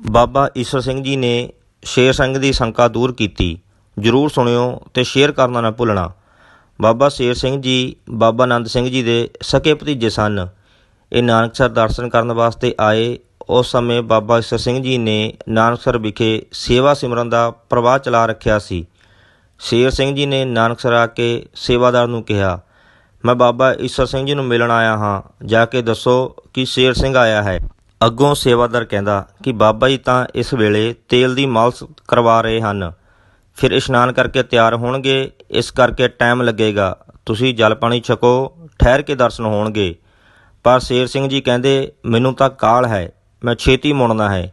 ਬਾਬਾ ਈਸ਼ਰ ਸਿੰਘ ਜੀ ਨੇ ਸ਼ੇਰ ਸਿੰਘ ਦੀ ਸ਼ੰਕਾ ਦੂਰ ਕੀਤੀ। ਜਰੂਰ ਸੁਣਿਓ ਤੇ ਸ਼ੇਅਰ ਕਰਨਾ ਨਾ ਭੁੱਲਣਾ। ਬਾਬਾ ਸ਼ੇਰ ਸਿੰਘ ਜੀ, ਬਾਬਾ ਆਨੰਦ ਸਿੰਘ ਜੀ ਦੇ ਸਕੇ ਭਤੀਜੇ ਸਨ। ਇਹ ਨਾਨਕਸਰ ਦਰਸ਼ਨ ਕਰਨ ਵਾਸਤੇ ਆਏ। ਉਸ ਸਮੇਂ ਬਾਬਾ ਈਸ਼ਰ ਸਿੰਘ ਜੀ ਨੇ ਨਾਨਕਸਰ ਵਿਖੇ ਸੇਵਾ ਸਿਮਰਨ ਦਾ ਪ੍ਰਵਾਹ ਚਲਾ ਰੱਖਿਆ ਸੀ। ਸ਼ੇਰ ਸਿੰਘ ਜੀ ਨੇ ਨਾਨਕਸਰ ਆ ਕੇ ਸੇਵਾਦਾਰ ਨੂੰ ਕਿਹਾ, ਮੈਂ ਬਾਬਾ ਈਸ਼ਰ ਸਿੰਘ ਜੀ ਨੂੰ ਮਿਲਣ ਆਇਆ ਹਾਂ। ਜਾ ਕੇ ਦੱਸੋ ਕਿ ਸ਼ੇਰ ਸਿੰਘ ਆਇਆ ਹੈ। ਅੱਗੋਂ ਸੇਵਾਦਾਰ ਕਹਿੰਦਾ ਕਿ ਬਾਬਾ ਜੀ ਤਾਂ ਇਸ ਵੇਲੇ ਤੇਲ ਦੀ ਮਾਲਸ਼ ਕਰਵਾ ਰਹੇ ਹਨ। ਫਿਰ ਇਸ਼ਨਾਨ ਕਰਕੇ ਤਿਆਰ ਹੋਣਗੇ। ਇਸ ਕਰਕੇ ਟਾਈਮ ਲੱਗੇਗਾ। ਤੁਸੀਂ ਜਲ ਪਾਣੀ ਛਕੋ, ਠਹਿਰ ਕੇ ਦਰਸ਼ਨ ਹੋਣਗੇ। ਪਰ ਸ਼ੇਰ ਸਿੰਘ ਜੀ ਕਹਿੰਦੇ, ਮੈਨੂੰ ਤਾਂ ਕਾਲ ਹੈ। ਮੈਂ ਛੇਤੀ ਮੁੜਨਾ ਹੈ।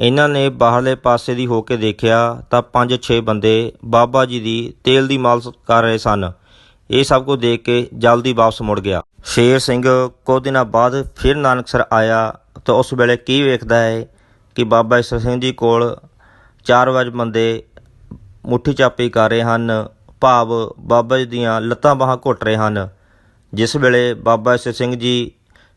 ਇਹਨਾਂ ਨੇ ਬਾਹਰਲੇ ਪਾਸੇ ਦੀ ਹੋ ਕੇ ਦੇਖਿਆ ਤਾਂ 5-6 ਬੰਦੇ ਬਾਬਾ ਜੀ ਦੀ ਤੇਲ ਦੀ ਮਾਲਸ਼ ਕਰ ਰਹੇ ਸਨ। ਇਹ ਸਭ ਕੁਝ ਦੇਖ ਕੇ ਜਲਦੀ ਵਾਪਸ ਮੁੜ ਗਿਆ। ਸ਼ੇਰ ਸਿੰਘ ਕੁਝ ਦਿਨਾਂ ਬਾਅਦ ਫਿਰ ਨਾਨਕਸਰ ਆਇਆ। ਤਾਂ ਉਸ ਵੇਲੇ ਕੀ ਵੇਖਦਾ ਹੈ ਕਿ ਬਾਬਾ ਈਸ਼ਰ ਸਿੰਘ ਜੀ ਕੋਲ ਚਾਰ ਵਜ ਬੰਦੇ ਮੁੱਠੀ ਚਾਪੀ ਕਰ ਰਹੇ ਹਨ, ਭਾਵ ਬਾਬਾ ਜੀ ਦੀਆਂ ਲੱਤਾਂ ਬਾਹਾਂ ਘੁੱਟ ਰਹੇ ਹਨ। ਜਿਸ ਵੇਲੇ ਬਾਬਾ ਈਸ਼ਰ ਸਿੰਘ ਜੀ,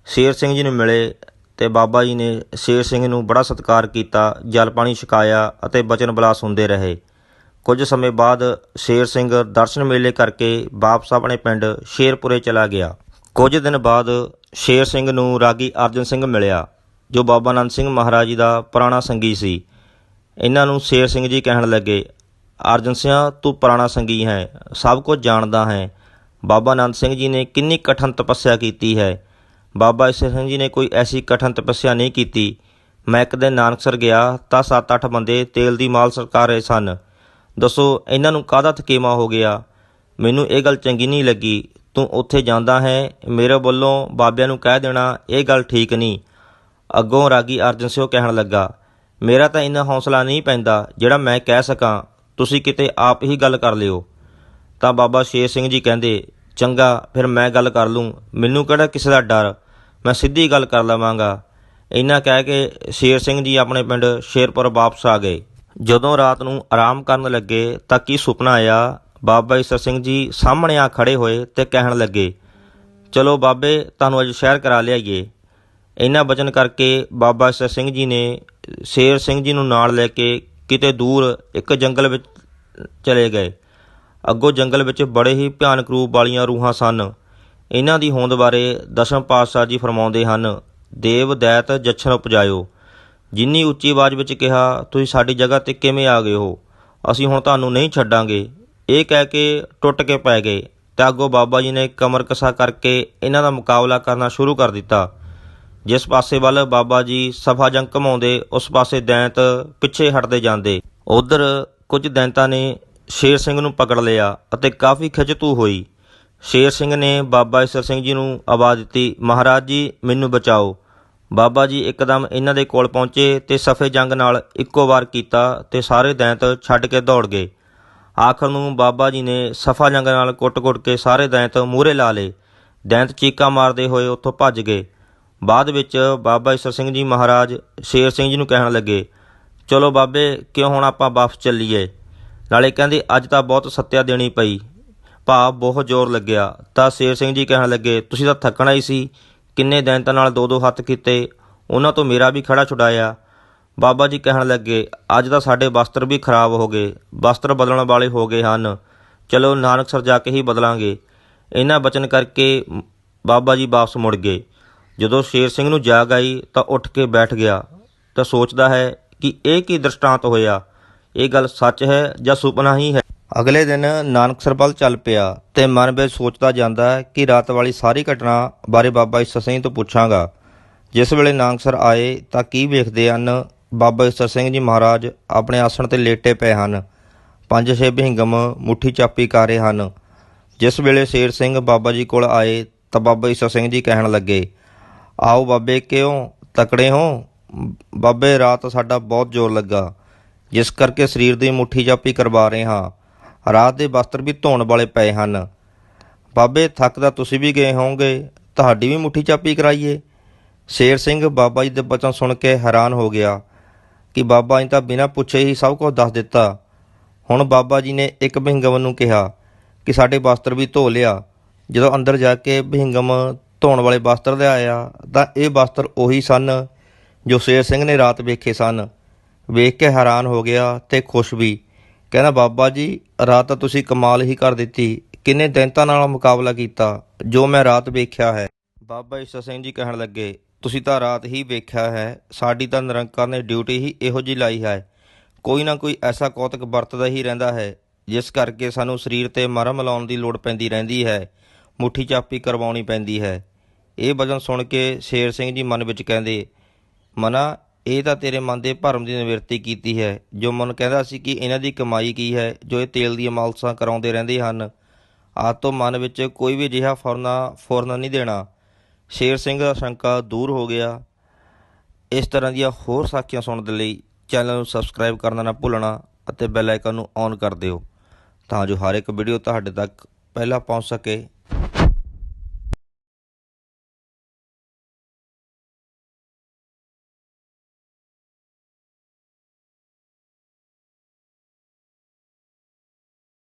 ਸ਼ੇਰ ਸਿੰਘ ਜੀ ਨੂੰ ਮਿਲੇ ਤੇ ਬਾਬਾ ਜੀ ਨੇ ਸ਼ੇਰ ਸਿੰਘ ਨੂੰ ਬੜਾ ਸਤਿਕਾਰ ਕੀਤਾ, ਜਲ ਪਾਣੀ ਛਕਾਇਆ ਅਤੇ ਬਚਨ ਬਲਾਸ ਹੁੰਦੇ ਰਹੇ। ਕੁਝ ਸਮੇਂ ਬਾਅਦ ਸ਼ੇਰ ਸਿੰਘ ਦਰਸ਼ਨ ਮੇਲੇ ਕਰਕੇ ਵਾਪਸ ਆਪਣੇ ਪਿੰਡ ਸ਼ੇਰਪੁਰੇ ਚਲਾ ਗਿਆ। ਕੁਝ ਦਿਨ ਬਾਅਦ ਸ਼ੇਰ ਸਿੰਘ ਨੂੰ ਰਾਗੀ ਅਰਜਨ ਸਿੰਘ ਮਿਲਿਆ। ਜੋ ਬਾਬਾ ਆਨੰਦ ਸਿੰਘ ਮਹਾਰਾਜ ਜੀ ਦਾ ਪੁਰਾਣਾ ਸੰਗੀ ਸੀ। ਇਹਨਾਂ ਨੂੰ ਸ਼ੇਰ ਸਿੰਘ ਜੀ ਕਹਿਣ ਲੱਗੇ, ਅਰਜਨ ਸਿੰਘ ਤੂੰ ਪੁਰਾਣਾ ਸੰਗੀ ਹੈ, ਸਭ ਕੁਝ ਜਾਣਦਾ ਹੈ। ਬਾਬਾ ਆਨੰਦ ਸਿੰਘ ਜੀ ਨੇ ਕਿੰਨੀ ਕਠਨ ਤਪੱਸਿਆ ਕੀਤੀ ਹੈ। ਬਾਬਾ ਈਸ਼ਰ ਸਿੰਘ ਜੀ ਨੇ ਕੋਈ ਐਸੀ ਕਠਨ ਤਪੱਸਿਆ ਨਹੀਂ ਕੀਤੀ। ਮੈਂ ਇੱਕ ਦਿਨ ਨਾਨਕਸਰ ਗਿਆ, ਤਾਂ 7-8 ਬੰਦੇ ਤੇਲ ਦੀ ਮਾਲ ਸਰਕਾਰ ਰਹੇ ਸਨ। ਦੱਸੋ, ਇਹਨਾਂ ਨੂੰ ਕਾਹਦਾ ਥਕੇਮਾ ਹੋ ਗਿਆ? ਮੈਨੂੰ ਇਹ ਗੱਲ ਚੰਗੀ ਨਹੀਂ ਲੱਗੀ। ਤੂੰ ਉੱਥੇ ਜਾਂਦਾ ਹੈ, ਮੇਰੇ ਵੱਲੋਂ ਬਾਬਿਆਂ ਨੂੰ ਕਹਿ ਦੇਣਾ, ਇਹ ਗੱਲ ਠੀਕ ਨਹੀਂ। ਅੱਗੋਂ ਰਾਗੀ ਅਰਜਨ ਸਿੰਘ ਕਹਿਣ ਲੱਗਾ, ਮੇਰਾ ਤਾਂ ਇੰਨਾ ਹੌਸਲਾ ਨਹੀਂ ਪੈਂਦਾ ਜਿਹੜਾ ਮੈਂ ਕਹਿ ਸਕਾਂ, ਤੁਸੀਂ ਕਿਤੇ ਆਪ ਹੀ ਗੱਲ ਕਰ ਲਿਓ। ਤਾਂ ਬਾਬਾ ਸ਼ੇਰ ਸਿੰਘ ਜੀ ਕਹਿੰਦੇ, ਚੰਗਾ, ਫਿਰ ਮੈਂ ਗੱਲ ਕਰ ਲੂੰ। ਮੈਨੂੰ ਕਿਹੜਾ ਕਿਸੇ ਦਾ ਡਰ? ਮੈਂ ਸਿੱਧੀ ਗੱਲ ਕਰ ਲਵਾਂਗਾ। ਇੰਨਾ ਕਹਿ ਕੇ ਸ਼ੇਰ ਸਿੰਘ ਜੀ ਆਪਣੇ ਪਿੰਡ ਸ਼ੇਰਪੁਰ ਵਾਪਸ ਆ ਗਏ। ਜਦੋਂ ਰਾਤ ਨੂੰ ਆਰਾਮ ਕਰਨ ਲੱਗੇ ਤਾਂ ਕੀ ਸੁਪਨਾ ਆਇਆ? ਬਾਬਾ ਈਸ਼ਰ ਸਿੰਘ ਜੀ ਸਾਹਮਣੇ ਆ ਖੜੇ ਹੋਏ ਤੇ ਕਹਿਣ ਲੱਗੇ, ਚਲੋ ਬਾਬੇ, ਤੁਹਾਨੂੰ ਅੱਜ ਸ਼ਹਿਰ ਕਰਾ ਲਿਆਈਏ। ਇਹਨਾਂ ਬਚਨ ਕਰਕੇ ਬਾਬਾ ਈਸ਼ਰ ਸਿੰਘ ਜੀ ਨੇ, ਸ਼ੇਰ ਸਿੰਘ ਜੀ ਨੂੰ ਨਾਲ ਲੈ ਕੇ ਕਿਤੇ ਦੂਰ ਇੱਕ ਜੰਗਲ ਵਿੱਚ ਚਲੇ ਗਏ। ਅੱਗੋਂ ਜੰਗਲ ਵਿੱਚ ਬੜੇ ਹੀ ਭਿਆਨਕ ਰੂਪ ਵਾਲੀਆਂ ਰੂਹਾਂ ਸਨ। ਇਹਨਾਂ ਦੀ ਹੋਂਦ ਬਾਰੇ ਦਸ਼ਮ ਪਾਤਸ਼ਾਹ ਜੀ ਫਰਮਾਉਂਦੇ ਹਨ, ਦੇਵ ਦੈਤ ਜਛਨ ਉਪਜਾਇਓ। ਜਿੰਨੀ ਉੱਚੀ ਆਵਾਜ਼ ਵਿੱਚ ਕਿਹਾ, ਤੁਸੀਂ ਸਾਡੀ ਜਗ੍ਹਾ ਤੇ ਕਿਵੇਂ ਆ ਗਏ ਹੋ? ਅਸੀਂ ਹੁਣ ਤੁਹਾਨੂੰ ਨਹੀਂ ਛੱਡਾਂਗੇ। ਇਹ ਕਹਿ ਕੇ ਟੁੱਟ ਕੇ ਪੈ ਗਏ। ਤਾਂ ਅੱਗੋਂ ਬਾਬਾ ਜੀ ਨੇ ਕਮਰ ਕਸਾ ਕਰਕੇ ਇਹਨਾਂ ਦਾ ਮੁਕਾਬਲਾ ਕਰਨਾ ਸ਼ੁਰੂ ਕਰ ਦਿੱਤਾ। ਜਿਸ ਪਾਸੇ ਵੱਲ ਬਾਬਾ ਜੀ ਸਫਾ ਜੰਗ ਘਮਾਉਂਦੇ, ਉਸ ਪਾਸੇ ਦੈਂਤ ਪਿੱਛੇ ਹਟਦੇ ਜਾਂਦੇ। ਉਧਰ ਕੁਝ ਦੈਂਤਾਂ ਨੇ ਸ਼ੇਰ ਸਿੰਘ ਨੂੰ ਪਕੜ ਲਿਆ ਅਤੇ ਕਾਫੀ ਖਿੱਚਤੂ ਹੋਈ। ਸ਼ੇਰ ਸਿੰਘ ਨੇ ਬਾਬਾ ਈਸ਼ਰ ਸਿੰਘ ਜੀ ਨੂੰ ਆਵਾਜ਼ ਦਿੱਤੀ, ਮਹਾਰਾਜ ਜੀ, ਮੈਨੂੰ ਬਚਾਓ। ਬਾਬਾ ਜੀ ਇੱਕਦਮ ਇਹਨਾਂ ਦੇ ਕੋਲ ਪਹੁੰਚੇ ਤੇ ਸਫੇ ਜੰਗ ਨਾਲ ਇੱਕੋ ਵਾਰ ਕੀਤਾ ਤੇ ਸਾਰੇ ਦੈਂਤ ਛੱਡ ਕੇ ਦੌੜ ਗਏ। ਆਖਰ ਨੂੰ ਬਾਬਾ ਜੀ ਨੇ ਸਫਾ ਜੰਗ ਨਾਲ ਕੁੱਟ-ਕੁੱਟ ਕੇ ਸਾਰੇ ਦੈਂਤ ਮੂਹਰੇ ਲਾ ਲਏ। ਦੈਂਤ ਚੀਕਾਂ ਮਾਰਦੇ ਹੋਏ ਉੱਥੋਂ ਭੱਜ ਗਏ। ਬਾਅਦ ਵਿੱਚ ਬਾਬਾ ਈਸ਼ਰ ਸਿੰਘ ਜੀ ਮਹਾਰਾਜ ਸ਼ੇਰ ਸਿੰਘ ਜੀ ਨੂੰ ਕਹਿਣ ਲੱਗੇ, ਚਲੋ ਬਾਬੇ, ਕਿਉਂ ਹੁਣ ਆਪਾਂ ਵਾਪਸ ਚੱਲੀਏ? ਨਾਲੇ ਕਹਿੰਦੇ, ਅੱਜ ਤਾਂ ਬਹੁਤ ਸੱਤਿਆ ਦੇਣੀ ਪਈ। ਭਾਵ ਬਹੁਤ ਜ਼ੋਰ ਲੱਗਿਆ। ਤਾਂ ਸ਼ੇਰ ਸਿੰਘ ਜੀ ਕਹਿਣ ਲੱਗੇ, ਤੁਸੀਂ ਤਾਂ ਥੱਕਣਾ ਹੀ ਸੀ। ਕਿੰਨੇ ਦਿਨ ਤਾਂ ਨਾਲ ਦੋ ਦੋ ਹੱਥ ਕੀਤੇ। ਉਹਨਾਂ ਤੋਂ ਮੇਰਾ ਵੀ ਖੜਾ ਛੁਡਾਇਆ। ਬਾਬਾ ਜੀ ਕਹਿਣ ਲੱਗੇ, ਅੱਜ ਤਾਂ ਸਾਡੇ ਵਸਤਰ ਵੀ ਖਰਾਬ ਹੋ ਗਏ। ਵਸਤਰ ਬਦਲਣ ਵਾਲੇ ਹੋ ਗਏ ਹਨ। ਚਲੋ ਨਾਨਕਸਰ ਜਾ ਕੇ ਹੀ ਬਦਲਾਂਗੇ। ਇਹਨਾਂ ਬਚਨ ਕਰਕੇ ਬਾਬਾ ਜੀ ਵਾਪਸ ਮੁੜ ਗਏ। ਜਦੋਂ ਸ਼ੇਰ ਸਿੰਘ ਨੂੰ ਜਾਗ ਆਈ ਤਾਂ ਉੱਠ ਕੇ ਬੈਠ ਗਿਆ ਤਾਂ ਸੋਚਦਾ ਹੈ ਕਿ ਇਹ ਕੀ ਦ੍ਰਿਸ਼ਟਾਂਤ ਹੋਇਆ? ਇਹ ਗੱਲ ਸੱਚ ਹੈ ਜਾਂ ਸੁਪਨਾ ਹੀ ਹੈ? ਅਗਲੇ ਦਿਨ ਨਾਨਕਸਰ ਵੱਲ ਚੱਲ ਪਿਆ ਤੇ ਮਨ ਵਿੱਚ ਸੋਚਦਾ ਜਾਂਦਾ ਹੈ ਕਿ ਰਾਤ ਵਾਲੀ ਸਾਰੀ ਘਟਨਾ ਬਾਰੇ ਬਾਬਾ ਈਸਰ ਸਿੰਘ ਤੋਂ ਪੁੱਛਾਂਗਾ। ਜਿਸ ਵੇਲੇ ਨਾਨਕਸਰ ਆਏ ਤਾਂ ਕੀ ਵੇਖਦੇ ਹਨ? ਬਾਬਾ ਈਸਰ ਸਿੰਘ ਜੀ ਮਹਾਰਾਜ ਆਪਣੇ ਆਸਣ ਤੇ ਲੇਟੇ ਪਏ ਹਨ। ਪੰਜ ਛੇ ਭਿੰਗਮ ਮੁੱਠੀ ਚਾਪੀ ਕਰ ਰਹੇ ਹਨ। ਜਿਸ ਵੇਲੇ ਸ਼ੇਰ ਸਿੰਘ ਬਾਬਾ ਜੀ ਕੋਲ ਆਏ ਤਾਂ ਬਾਬਾ ਈਸਰ ਸਿੰਘ ਜੀ ਕਹਿਣ ਲੱਗੇ ਆਓ ਬਾਬੇ, ਕਿਉਂ ਤਕੜੇ ਹੋ? ਬਾਬੇ, ਰਾਤ ਸਾਡਾ ਬਹੁਤ ਜ਼ੋਰ ਲੱਗਾ। ਜਿਸ ਕਰਕੇ ਸਰੀਰ ਦੀ ਮੁੱਠੀ ਜਾਪੀ ਕਰਵਾ ਰਹੇ ਹਾਂ। ਰਾਤ ਦੇ ਵਸਤਰ ਵੀ ਧੋਣ ਵਾਲੇ ਪਏ ਹਨ। ਬਾਬੇ ਥੱਕਦਾ ਤੁਸੀਂ ਵੀ ਗਏ ਹੋਵੋਗੇ। ਤੁਹਾਡੀ ਵੀ ਮੁੱਠੀ ਚਾਪੀ ਕਰਾਈਏ। ਸ਼ੇਰ ਸਿੰਘ ਬਾਬਾ ਜੀ ਦੇ ਬਚਨ ਸੁਣ ਕੇ ਹੈਰਾਨ ਹੋ ਗਿਆ ਕਿ ਬਾਬਾ ਜੀ ਤਾਂ ਬਿਨਾਂ ਪੁੱਛੇ ਹੀ ਸਭ ਕੁਝ ਦੱਸ ਦਿੱਤਾ। ਹੁਣ ਬਾਬਾ ਜੀ ਨੇ ਇੱਕ ਭਿੰਗਮ ਨੂੰ ਕਿਹਾ ਕਿ ਸਾਡੇ ਵਸਤਰ ਵੀ ਧੋ ਲਿਆ। ਜਦੋਂ ਅੰਦਰ ਜਾ ਕੇ ਭਿੰਗਮ ਧੋਣ ਵਾਲੇ ਵਸਤਰ ਲਿਆਇਆ ਤਾਂ ਇਹ ਵਸਤਰ ਉਹੀ ਸਨ ਜੋ ਸ਼ੇਰ ਸਿੰਘ ਨੇ ਰਾਤ ਵੇਖੇ ਸਨ। ਵੇਖ ਕੇ ਹੈਰਾਨ ਹੋ ਗਿਆ ਤੇ ਖੁਸ਼ ਵੀ। ਕਹਿੰਦਾ, ਬਾਬਾ ਜੀ, ਰਾਤ ਤਾਂ ਤੁਸੀਂ ਕਮਾਲ ਹੀ ਕਰ ਦਿੱਤੀ। ਕਿੰਨੇ ਦੈਂਤਾਂ ਨਾਲ ਮੁਕਾਬਲਾ ਕੀਤਾ, ਜੋ ਮੈਂ ਰਾਤ ਵੇਖਿਆ ਹੈ। ਬਾਬਾ ਈਸਾ ਸਿੰਘ ਜੀ ਕਹਿਣ ਲੱਗੇ, ਤੁਸੀਂ ਤਾਂ ਰਾਤ ਹੀ ਵੇਖਿਆ ਹੈ, ਸਾਡੀ ਤਾਂ ਨਿਰੰਕਾਰ ਨੇ ਡਿਊਟੀ ਹੀ ਇਹੋ ਜਿਹੀ ਲਾਈ ਹੈ। ਕੋਈ ਨਾ ਕੋਈ ਐਸਾ ਕੌਤਕ ਵਰਤਦਾ ਹੀ ਰਹਿੰਦਾ ਹੈ, ਜਿਸ ਕਰਕੇ ਸਾਨੂੰ ਸਰੀਰ ਤੇ ਮਰਮ ਲਾਉਣ ਦੀ ਲੋੜ ਪੈਂਦੀ ਰਹਿੰਦੀ ਹੈ। ਮੁੱਠੀ ਚਾਪੀ ਕਰਵਾਉਣੀ ਪੈਂਦੀ ਹੈ। ਇਹ ਵਚਨ ਸੁਣ ਕੇ ਸ਼ੇਰ ਸਿੰਘ ਜੀ ਮਨ ਵਿੱਚ ਕਹਿੰਦੇ, ਮਨਾ, ਇਹ ਤਾਂ ਤੇਰੇ ਮਨ ਦੇ ਭਰਮ ਦੀ ਨਿਵਰਤੀ ਕੀਤੀ ਹੈ, ਜੋ ਮਨ ਕਹਿੰਦਾ ਸੀ ਕਿ ਇਹਨਾਂ ਦੀ ਕਮਾਈ ਕੀ ਹੈ, ਜੋ ਇਹ ਤੇਲ ਦੀਆਂ ਮਾਲਸਾਂ ਕਰਾਉਂਦੇ ਰਹਿੰਦੇ ਹਨ। ਆਜ ਤੋਂ ਮਨ ਵਿੱਚ ਕੋਈ ਵੀ ਅਜਿਹਾ ਫੁਰਨਾ ਫੁਰਨਾ ਨਹੀਂ ਦੇਣਾ। ਸ਼ੇਰ ਸਿੰਘ ਦਾ ਸ਼ੰਕਾ ਦੂਰ ਹੋ ਗਿਆ। ਇਸ ਤਰ੍ਹਾਂ ਦੀਆਂ ਹੋਰ ਸਾਖੀਆਂ ਸੁਣਨ ਦੇ ਲਈ ਚੈਨਲ ਨੂੰ ਸਬਸਕ੍ਰਾਈਬ ਕਰਨਾ ਨਾ ਭੁੱਲਣਾ ਅਤੇ ਬੈਲ ਆਈਕਨ ਨੂੰ ਔਨ ਕਰ ਦਿਓ, ਤਾਂ ਜੋ ਹਰ ਇੱਕ ਵੀਡੀਓ ਤੁਹਾਡੇ ਤੱਕ ਪਹਿਲਾਂ ਪਹੁੰਚ ਸਕੇ।